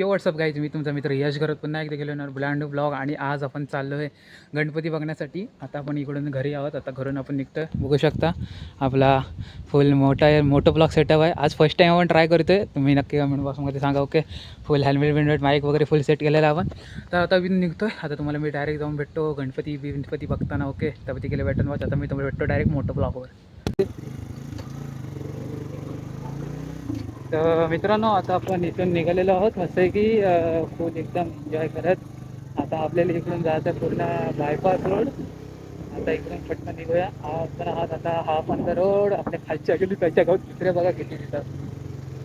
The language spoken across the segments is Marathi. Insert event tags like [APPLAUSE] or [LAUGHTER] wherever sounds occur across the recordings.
यो व्हॉट्सअप गाईज मी तुमचा मित्र यश करत पुन्हा एकदा गेलो येणार ब्लँड ब्लॉग आणि आज आपण चाललो आहे गणपती बघण्यासाठी. आता आपण इकडून घरी आहोत. आता घरून आपण निघतो बघू शकता आपला फुल मोठा आहे मोठं ब्लॉग सेटअप आहे. आज फर्स्ट टाईम आपण ट्राय करतो आहे तुम्ही नक्की कमेंट बॉक्समध्ये सांगा ओके फुल हेल्मेट बिल्मेट माईक वगैरे फुल सेट केलेला आपण. तर आता मी निघतो आहे आता तुम्हाला मी डायरेक्ट जाऊन भेटतो. गणपती गणपती बघताना ओके तर गेले भेटून आता मी तुम्हाला भेटतो डायरेक्ट मोठं ब्लॉगवर तर मित्रांनो आता आपण इथून निघालेलो आहोत. मस्त आहे की फुल एकदम एन्जॉय करत. आता आपल्याला इकडून जायचं पूर्ण बायपास रोड आता इकडून पटकन निघूया. हा आपण आहात आता हा पण रोड आपल्या खालच्या गेली त्याच्या गावात कुत्रे बघा किती दिसतात.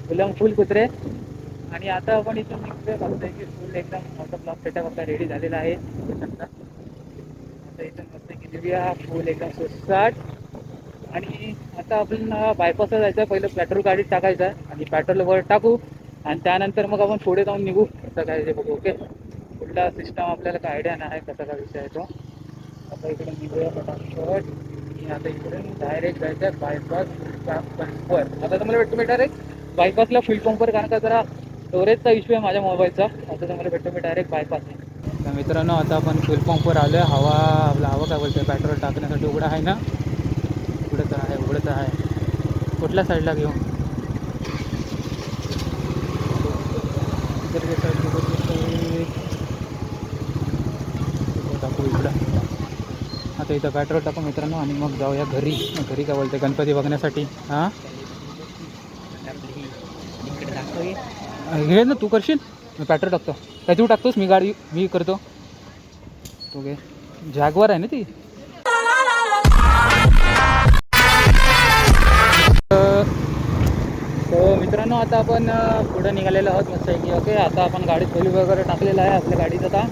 फुलम फुल कुत्रे. आणि आता आपण इथून निघतोय. बघतोय आहे की फुल एकदम मोठा ब्लॉक सेटअप आपला रेडी झालेला आहे. आता इथून मस्त की निघूया. फुल एकदम सुसाट आणि आता आपण बायपासला जायचं आहे. पहिलं पेट्रोल गाडीत टाकायचं आहे. आणि पेट्रोल वर टाकू. आणि त्यानंतर मग आपण पुढे जाऊन निघू. कसं काय ते बघू ओके? कुठला सिस्टम आपल्याला काय आयडिया नाही कसा काय विषय आहे तो. आता इकडे निघूया फटाफट आणि आता इकडून डायरेक्ट जायचं आहे बायपास पंपवर आता तुम्हाला भेटतो मी डायरेक्ट बायपासला फुल पंपवर कारण का जरा स्टोरेजचा इश्यू आहे माझ्या मोबाईलचा आता तुम्हाला भेटतो मी डायरेक्ट बायपास तर मित्रांनो आता आपण फुल पंपवर आलो आहे हवा आपला हवा काय बोलतोय? पेट्रोल टाकण्यासाठी उघडा आहे ना? उघडत आहे. कुठल्या साईडला घेऊ? टाकू इकडं. आता इथं पेट्रोल टाकू मित्रांनो आणि मग जाऊया घरी. घरी काय बोलते गणपती बघण्यासाठी. हां? घे ना तू करशील? मी पेट्रोल टाकतो. काय टाकतोस? मी गाडी मी करतो. तो घे. जॅगवर आहे ना ती? मित्रांनो आता आपण पुढं निघालेलो आहोत मस्त आहे की ओके? आता आपण गाडीत फुल वगैरे टाकलेलं आहे आपल्या गाडीत आता.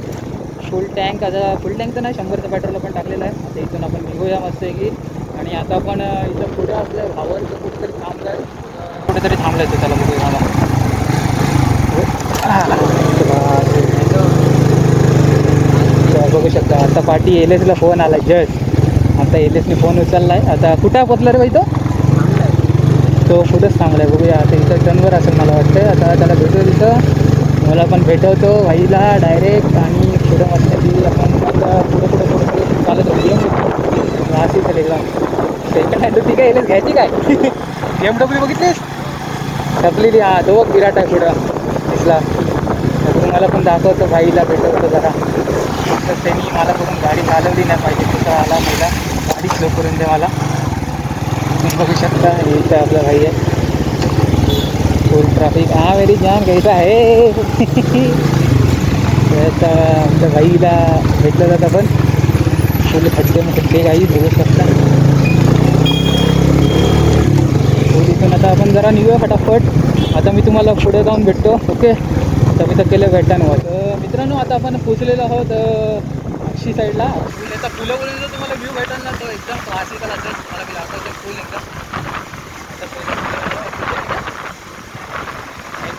फुल टँक आता फुल टँक तर नाही शंभरचं पेट्रोल पण टाकलेलं आहे. आता इथून आपण निघूया मस्त आहे की आणि आता आपण इथं पुढे आपल्या भावाचं कुठेतरी थांबलं आहे कुठेतरी थांबलं आहे त्याला बघूया मला हो. बघू शकता आता पाठी एल एसला फोन आला जस्ट. आता एल एसने फोन उचलला आहे आता कुठं पोचला रे बाई तो? तो कुठंच थांबलाय बघूया आता इथं टनवर असेल मला वाटतं आता त्याला भेटू तिथं. मला पण भेटवतो. भाईला डायरेक्ट आणि पुढं मस्त की आपण आता पुढं पुढं पुढं पुढं चालत राहू अशी चालेल एकदम सेकंड हँड ती काय येईल घ्यायची काय? एम डब्ल्यू बघितलीस? टपलेली हा तो बघ विराट आहे पुढं. दिसला. तर तुम्हाला पण दाखवतो. भाईला भेटवतो जरा. तर त्यांनी मला बघून गाडी चालवली नाही पाहिजे. तिथं आला मला गाडी स्लो करून दे मला. तुम्ही बघू शकता हे इथं आपला भाई आहे. फुल ट्रॅफिक हा व्हेरी जान घ्यायचा आहे. [LAUGHS] तर आता आमच्या भाईला भेटलं जातं पण. फुल खड्डे मग खड्डे काही बघू शकता. इथून आता आपण जरा निघूया फटाफट. आता मी तुम्हाला पुढे जाऊन भेटतो ओके? आता मी तर केलं भेटा नव्हतं मित्रांनो आता आपण पोचलेलो आहोत अक्षी साईडला याचा फुलावरून भेटेल ना तो एकदम क्लासिकल असेल मला मी दाखवतो फुल एकदम. आता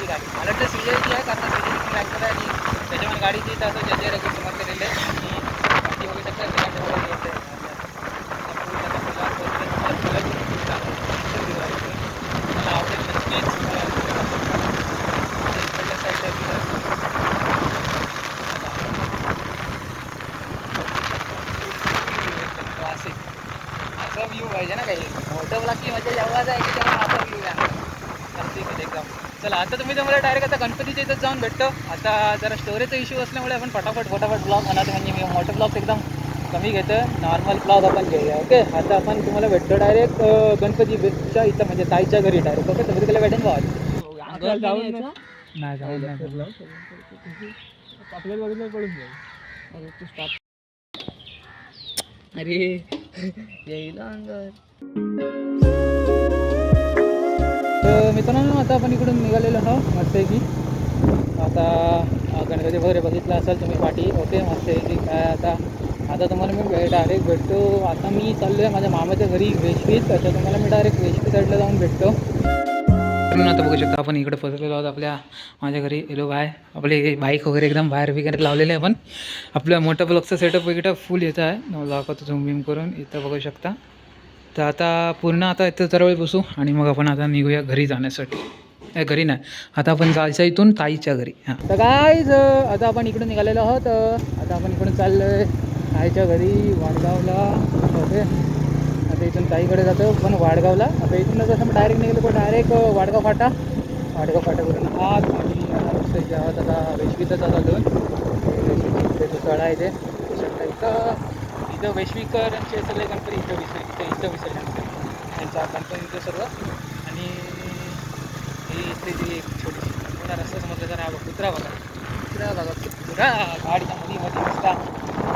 गाडी मला तर सीजेची आहे कारण सीजेची ॲक्टर आहे आणि त्याच्यामुळे गाडीची तर असं जजेर आहे समोर केलेलं आहे. आणि बाकी बघू शकता विराट वगैरे येते आता फुल आता फुला पोचले तुम्हाला फुलाची खूप चांगली मला आवडेल नक्कीच इकडल्या साईडला क्लासिक असा व्ह्यू पाहिजे ना काही. मोठं आहे की तेव्हा असा व्ह्यू आहे क्लासिक आहे एकदम. चला आता तुम्ही तुम्हाला डायरेक्ट आता गणपतीच्या इथं जाऊन भेटतो. आता जरा स्टोरेजचा इश्यू असल्यामुळे आपण फटाफट फटाफट ब्लॉग म्हणा म्हणजे मी मोठं ब्लॉग एकदम कमी घेतो नॉर्मल ब्लॉग आपण घेऊया ओके आता आपण तुम्हाला भेटतो डायरेक्ट गणपतीच्या इथं म्हणजे ताईच्या घरी डायरेक्ट ओके तुम्ही तिकडे भेटेन जाऊन नाही. जाऊन नाही. आपल्याला बघितलं पडून जाईल. अरे तू स्टार्ट अरे. येईल अंगावर तर मित्रांनो आता आपण इकडून निघालेलो आहोत मस्त आहे की आता गणपती वगैरे बघितला असाल तुम्ही पाठी. ओके मस्त आहे की काय आता आता तुम्हाला मी डायरेक्ट भेटतो आता मी चाललो आहे माझ्या मामाच्या घरी वेशवीत. तसं तुम्हाला मी डायरेक्ट वेशवी साईडला जाऊन भेटतो. आता बघू शकता आपण इकडे पसरलेलो आहोत आपल्या माझ्या घरी. येलो बाय आपले बाईक वगैरे एकदम बाहेर वगैरे लावलेले आहे आपण. आपलं मोठं ब्लॉकचा सेटअप वगैरे फुल येतं आहे. दाखवतो झूम बिम करून. इथं बघू शकता. तर आता पूर्ण आता इथं जरा वेळ बसू आणि मग आपण आता निघूया घरी जाण्यासाठी. घरी नाही. आता आपण जायचं इथून ताईच्या घरी. हां. तर कायच आता आपण इकडून निघालेलो आहोत. आता आपण इकडून चाललो आहे ताईच्या घरी वाडगावला. ओके. आता इथून ताईकडे जातो पण वाडगावला. आता इथून जसं डायरेक्ट निघालो पण डायरेक्ट वाडगाव फाटा. वाडगाव फाट्यावरून आत आणि आता मस्त आता वैश्वीचा चालून वैश्वीचे तळा आहे ते शकता इथं. इथं वैश्विकरांचे सगळे गणपती इथं विसर्जन इथं इथं विसर्जन त्यांच्या त्यांचा गणपती इथं सर्व. आणि हे इथली जी एक छोटीशी पुन्हा रस्ता समजला तर हा बघ कुत्रा बघा. कुत्रा बघा कुत्रा. गाडी मध्ये मध्ये रस्ता.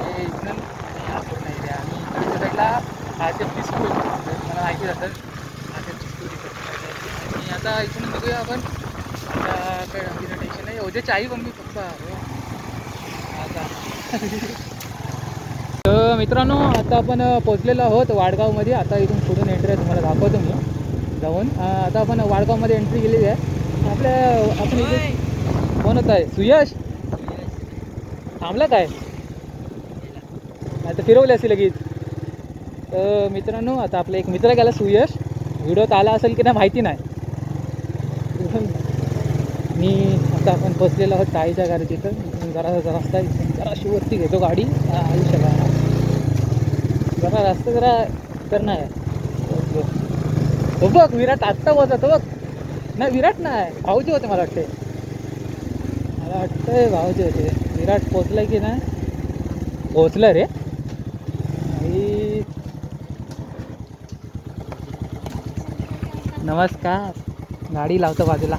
हे इथून आणि हा पूर्ण एरिया आणि इकडच्या साईडला आसेफची स्कूल मला माहिती जातं स्कूल इकडे आणि आता इथून बघूया आपण. आता काय आमची टेन्शन नाही. उद्याची आई मम्मी पप्पा आता. [LAUGHS] तर मित्रांनो आता आपण पोचलेलो आहोत वाडगावमध्ये. आता इथून पुढून एंट्री आहे तुम्हाला दाखवतो मी. जाऊन. आता आपण वाडगावमध्ये एंट्री केलेली आहे. आपल्या आपण इथे कोण होत? आहे सुयश? थांबला काय? आता फिरवले असेल लगेच. तर मित्रांनो आता आपला एक मित्र गेला सुयश. व्हिडिओत आला असेल की नाही माहिती नाही. मी आता आपण बसलेलो आहोत ताईच्या घरी तिथं. जरा जरा रस्ता इथून जरा वरती घेतो गाडी. हा, आयुष्याला जरा रस्ता जरा करणार आहे. तो बघ विराट आत्ता बसला तो बघ. नाही विराट नाही भाऊजी होते मला वाटते मला वाटतंय भाऊजी होते. विराट पोचलं की नाही? पोचलं रे आई. नमस्कार. गाडी लावतो बाजूला.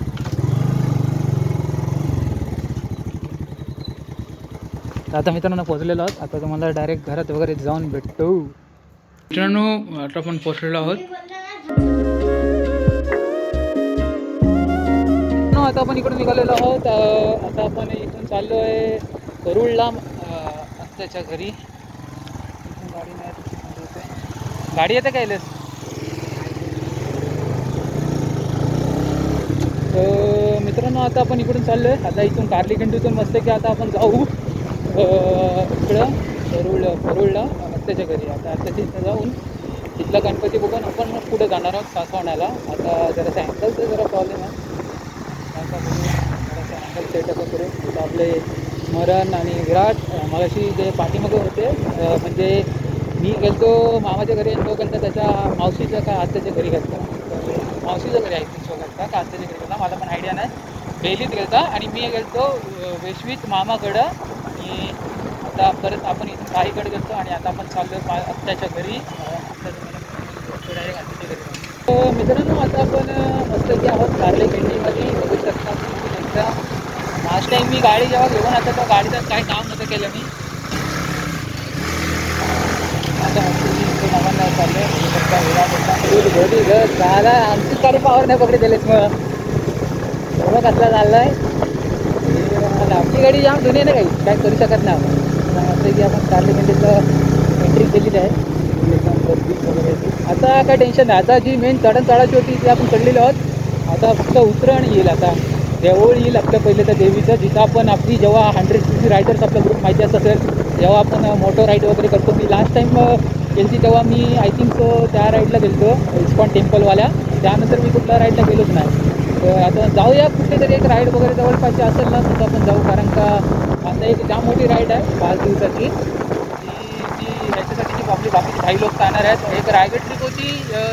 तर आता मित्रांनो पोचलेलो आहोत. आता तुम्हाला डायरेक्ट घरात वगैरे जाऊन भेटतो मित्रांनो आता आपण पोचलेलो आहोत. आता आपण इकडून निघालेलो आहोत. आता आपण इथून चाललो आहे करुळला अं, आत्याच्या घरी. गाडी नाही गाडी येते काय तर मित्रांनो आता आपण इकडून चाललो आहे आता इथून कार्ली खिंडीतून मस्त की आता आपण जाऊ इकडं परुळ करुळला आत्याच्या घरी. आता आत्याच्या इथं जाऊन तिथला गणपती बघून आपण मग पुढे जाणार आहोत सासवण्याला आता जरासा सॅम्पलचा जरा प्रॉब्लेम आहे. जरासा अँगल सेटअप करू. तिथं आपले स्मरण आणि विराट मगाशी जे पाठीमागे होते. म्हणजे मी गेलतो मामाच्या घरी आणि तो गेलता त्याच्या मावशीच्या का आत्याच्या घरी गेलता. तर मावशीच्या घरी आय थिंक शो गेलता का आत्याच्या घरी गेलता मला पण आयडिया नाही. डेलीत गेलता आणि मी गेलतो अं, मामाकडं आणि आता परत आपण इथून काहीकडे गेलतो आणि आता आपण चाललो मा आत्याच्या घरी डायरेक्ट आत्याच्या घरी. तर मित्रांनो आता आपण अं, मस्त की आहोत कारले पेंटिंगमध्ये बघू शकता एकदा लास्ट टाईम मी गाडी जेव्हा घेऊन आता त्या गाडीचं काही काम नव्हतं केलं मी. आता actually इथे झाला आमचीच गाडी पावर नाही पकडी दिलेस मग एवढं कसला चाललाय आमची गाडी जाम जुनी नाही ना काही काय करू शकत नाही आपण आता असं की आपण कारली कंडीचं एंट्री केली आहे आता काय टेन्शन नाही आता जी मेन चढण चढायची होती ती आपण चढलेलो आहोत आता फक्त उतरण येईल आता देवळ येईल आपलं पहिले तर देवीचं जिथं आपण आपली जेव्हा हंड्रेड फिफ्टी रायडर्स आपला ग्रुप माहिती असत असेल जेव्हा आपण मोटर राईड वगैरे करतो मी लास्ट टाईम गेलती तेव्हा मी आय थिंक सो त्या राईडला गेलतो इस्कॉन टेम्पलवाल्या. त्यानंतर मी कुठल्या राईडला गेलोच नाही. तर आता जाऊया कुठे तरी एक राईड वगैरे जवळपासची असेल ना तिथं आपण जाऊ. कारण का आता एक जाम मोठी राईड आहे पाच दिवसाची. ती ती जी आपली बाकी काही लोक जाणार आहेत. एक रायगड ट्रिप होती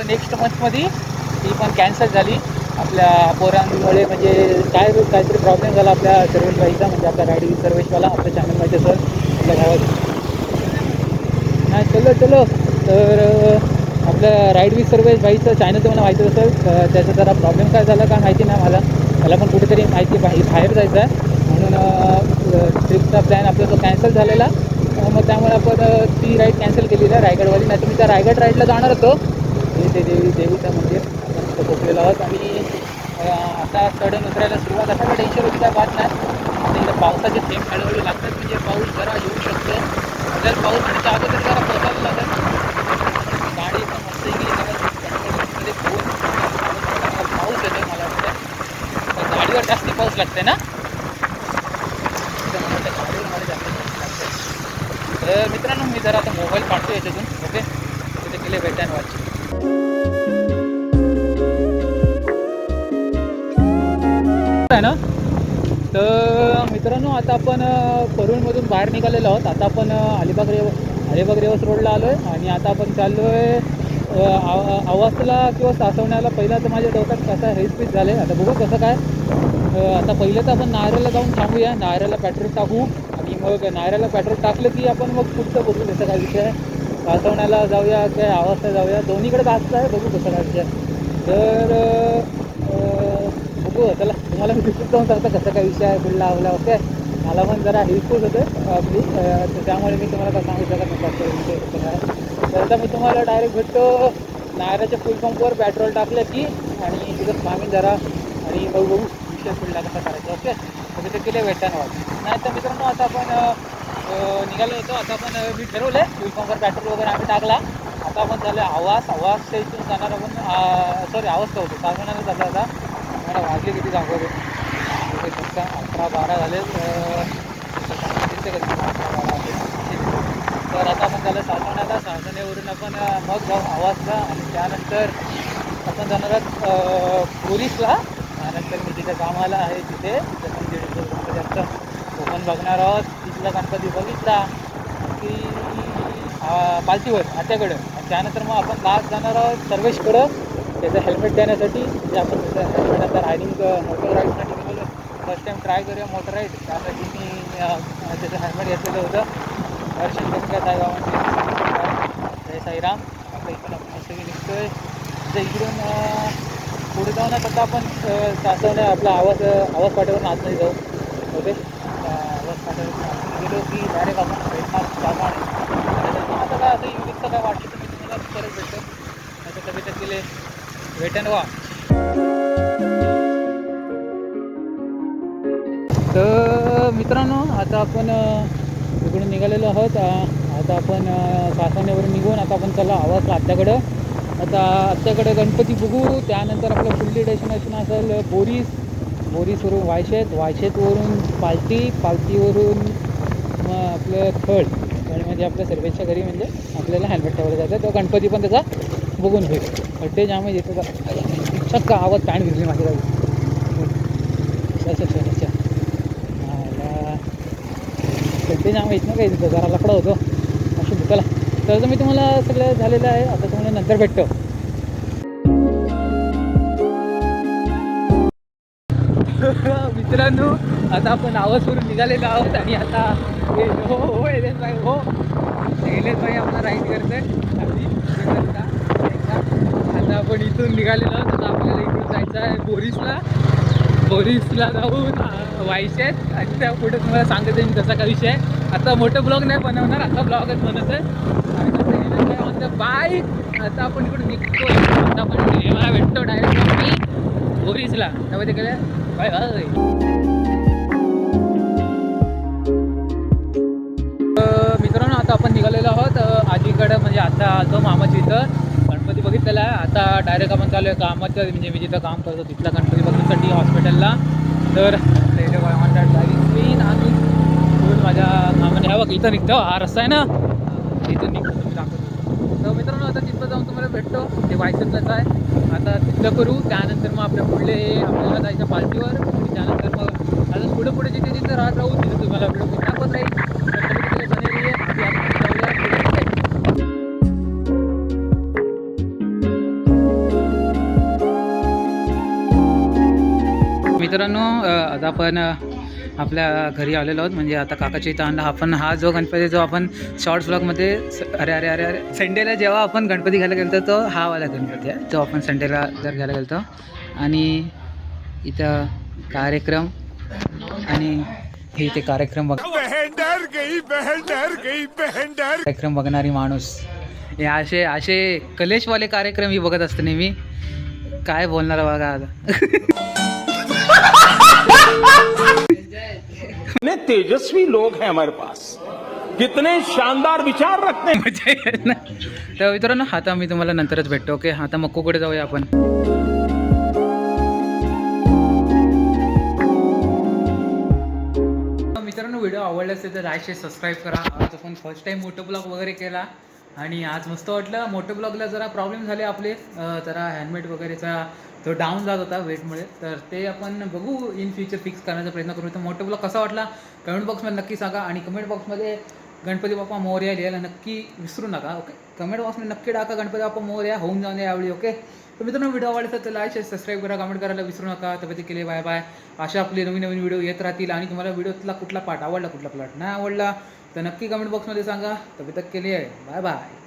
नेक्स्ट मंथमध्ये ती पण कॅन्सल झाली. आपल्या पोरांमुळे म्हणजे काय काहीतरी प्रॉब्लेम झाला आपल्या सर्वेशबाईचा म्हणजे आपल्या रायडिंग सर्वेशवाला आपल्या चॅनल माहिती सर आपल्या गावात. नाही चलो चलो. तर आपलं राईड विथ सर्वेस भाईचं चायनाचं तुम्हाला माहिती असेल त्याचा जरा प्रॉब्लेम काय झाला का माहिती नाही मला. मला पण कुठेतरी माहिती बाहेर बाहेर जायचं आहे. म्हणून ट्रिपचा प्लॅन आपला जो कॅन्सल झालेला. मग त्यामुळे आपण ती राईड कॅन्सल केलेली आहे रायगडवाली. नाही तर मी त्या रायगड राईडला जाणार होतो. हे ते देवी देवीचं मंदिर. आपण आहोत. आणि आता चढण उतरायला सुरुवात. असा काही टेन्शन होती काय बात नाही. पावसाचे थेंब हळूहळू लागतात. म्हणजे पाऊस जरा येऊ शकतो. जर पाऊस आणि अगोदर जरा पोचायला लागेल. गाडी पण मस्त गेली पाऊस येतो मला वाटतं तर गाडीवर जास्त पाऊस लागते ना तर जास्त पाऊस लागते तर मित्रांनो मी जरा आता मोबाईल काढतो याच्यातून. ओके तिथे केले भेटायन ना? तर मित्रांनो आता आपण अ, परूळमधून बाहेर निघालेलो आहोत. आता आपण अलिबाग रेव अलिबाग रेवस रोडला आलो आहे आणि आता आपण चाललो आहे आवासला किंवा सासवण्याला. पहिला तर माझ्या डोक्यात कसा स्पीच झालं आहे आता बघू कसं काय. आता पहिलं तर आपण नायराला जाऊन थांबूया. नायराला पेट्रोल टाकू आणि मग नायराला पेट्रोल टाकलं की आपण मग पुढचं बघू कसं काय विषय आहे. सासवण्याला जाऊया काय आवासला जाऊया. दोन्हीकडे जायचं आहे. बघू कसं काय विषय आहे. तर हो चला तुम्हाला मी तिथून जाऊन सांगतो कसं काय विषय आहे पुढला आवला ओके? मला पण जरा हेल्पफुल होतं आपली तर त्यामुळे मी तुम्हाला काय सांगू शकत नाही विषय तर आता मी तुम्हाला डायरेक्ट भेटतो नायराच्या फुल पंपवर पेट्रोल टाकलं की आणि तिथं थांबीन जरा आणि बघू बघू विषय पुढला कसा करायचा ओके? तर तिथे केले भेटायला वाट नाही. तर मित्रांनो आता आपण निघालो होतो आता आपण मी ठरवलं आहे फुल पंपवर पेट्रोल वगैरे आम्ही टाकला. आता आपण झालं आवाज आवाज इथून जाणार आपण सॉरी आवाज होतो? सागवण्याला चालला आता. मला वाजले किती सांगू ते अकरा बारा झाले तर आता आपण झालं सासवण्याला सासवण्यावरून आपण मग जाऊ आवाजला आणि त्यानंतर आपण जाणार आहोत पोलीसला. त्यानंतर मी जिथे कामाला आहे तिथे तिथे पण गणपती तो पण बघणार आहोत. तिथला गणपती बघितला. की पालतीवर आत्याकडं. आणि त्यानंतर मग आपण लास्ट जाणार आहोत सर्वेशकडं त्याचं हेल्मेट देण्यासाठी जे आपण त्याचं हेल्मेट आता रायडिंग मोटर राईडसाठी गेलेलो फर्स्ट टाईम ट्राय करूया मोटर राईड त्यासाठी मी त्याचं हेल्मेट घेतलेलं होतं. दर्शन करून घ्या साईबाबांचे जय साईराम. आता इथून आपण सगळी निघतोय. तर इकडून पुढे जाऊन आता आपण अ, आपला आवाज आवाज पाठवून आतमध्ये जाऊ. ओके? आवाज पाठवून आतमध्ये गेलो की डायरेक्ट आपण भेटणार जाणार आता काय असं युनिकचं काय वाटलं तर मी तुम्हाला परत भेटतो आता गेले केले भेटन वा. तर मित्रांनो आता आपण इकडून निघालेलो आहोत. आता आपण सासवण्यावरून निघून आता आपण चला आवाज आत्याकडं आता आत्याकडे गणपती बघू. त्यानंतर आपलं पुढली डेस्टिनेशन असेल बोरीस. बोरीसवरून वायशेत. वायशेतवरून पालती पालतीवरून मग आपलं खळ खड. म्हणजे आपल्या सर्वेच्या घरी म्हणजे आपल्याला हेल्मेट ठेवलं जातं. तो गणपती पण त्याचा बघून होईल खड्डे जाम आहे का शक्क आवाज पॅन्ट घेतली माझी गावी. अच्छा अच्छा अच्छा खड्डे जाम येत ना काही तिथं. जरा लकडा होतो. अशी चला तर मी तुम्हाला सगळं झालेलं आहे. आता तुम्हाला नंतर भेटतो. [LAUGHS] मित्रांनो आता आपण आवाजवरून निघालेलो आहोत आणि आता हो हो एलेस भाई हो. एलेस भाई आपला राईड करतोय आणि आता आपण इथून निघालेलो आहोत. आता आपल्याला इकडून जायचं आहे बोरीसला. बोरीसला जाऊन व्हायचे आहेत. आणि त्या पुढे तुम्हाला सांगते मी कसा काय विषय आहे. आता मोठं ब्लॉग नाही बनवणार आता ब्लॉगच बनवत आहे. बाय बाईक आता आपण इकडून निघतो आता आपण मला भेटतो डायरेक्ट बोरीसला. त्यामध्ये गेलं बाय बाय. मित्रांनो आता आपण निघालेलो आहोत. आजीकडं म्हणजे आता आलो मामाची इथं. गणपती आहे आता डायरेक्ट आपण चालू आहे कामाचं म्हणजे मी जिथं काम करतो तिथल्या गणपती बघण्यासाठी हॉस्पिटलला तर ऑन ड्रायव्हिंग स्क्रीन आणि माझ्या कामाने हा बघ इथं निघतो. हा रस्ता आहे ना? इथं निघतो तुम्ही दाखवतो. तर मित्रांनो आता तिथं जाऊन तुम्हाला भेटतो. ते वायसनलाच आहे. आता तिथलं करू. त्यानंतर मग आपल्या पुढले आपल्याला जायचं पार्टीवर त्यानंतर मग आता पुढे पुढे जिथे जिथे राहत राहू तिथे तुम्हाला व्हिडिओ दाखवत राहील. मित्रांनो आता आपण आपल्या घरी आलेलो आहोत. म्हणजे आता काकाच्या इथं आणला आपण हा जो गणपती जो आपण शॉर्ट्स ब्लॉगमध्ये अरे अरे अरे अरे संडेला जेव्हा आपण गणपती घ्यायला गेलो तो हा वाला गणपती आहे. जो आपण संडेला जर घ्यायला गेलो आणि इथं कार्यक्रम आणि हे इथे कार्यक्रम बघ कार्यक्रम बघणारी माणूस. हे असे असे कलेशवाले कार्यक्रम ही बघत असते नेहमी. काय बोलणार बघा आता. [LAUGHS] कितने तेजस्वी लोग हैं हमारे पास। कितने शानदार विचार रखते हैं। मजा येत ना तर मित्रांनो आता मी तुम्हाला नंतरच भेटतो ओके? आता मक्कोकडे जाऊया आपण. मित्रांनो व्हिडिओ आवडला असेल तर लाईक शेअर सबस्क्राईब करा. आज आपण फर्स्ट टाइम मोठं ब्लॉग वगैरे केला आणि आज मस्त वाटलं. मोठं ब्लॉगला जरा प्रॉब्लेम झाले आपले. जरा हॅन्डमेड वगैरेचा तो डाऊन जात होता वेटमुळे तर ते आपण बघू इन फ्युचर फिक्स करण्याचा प्रयत्न करू तर मोठं ब्लॉग कसा वाटला? कमेंट बॉक्समध्ये नक्की सांगा आणि कमेंट बॉक्समध्ये गणपती बाप्पा मोर्या लिहायला नक्की विसरू नका ओके कमेंट बॉक्समध्ये नक्की टाका गणपती बाप्पा मोर्या होऊन जाऊन द्या यावेळी ओके तर मित्रांनो व्हिडिओ आवडला तर लाईक शेअर सबस्क्राईब करा कमेंट करायला विसरू नका. तब्येती केले बाय बाय अशा आपले नवीन नवीन व्हिडिओ येत राहतील आणि तुम्हाला व्हिडिओतला कुठला पार्ट आवडला कुठला प्लॉट नाही आवडला तर नक्की कमेंट बॉक्समध्ये सांगा. तब्येत केली आहे बाय बाय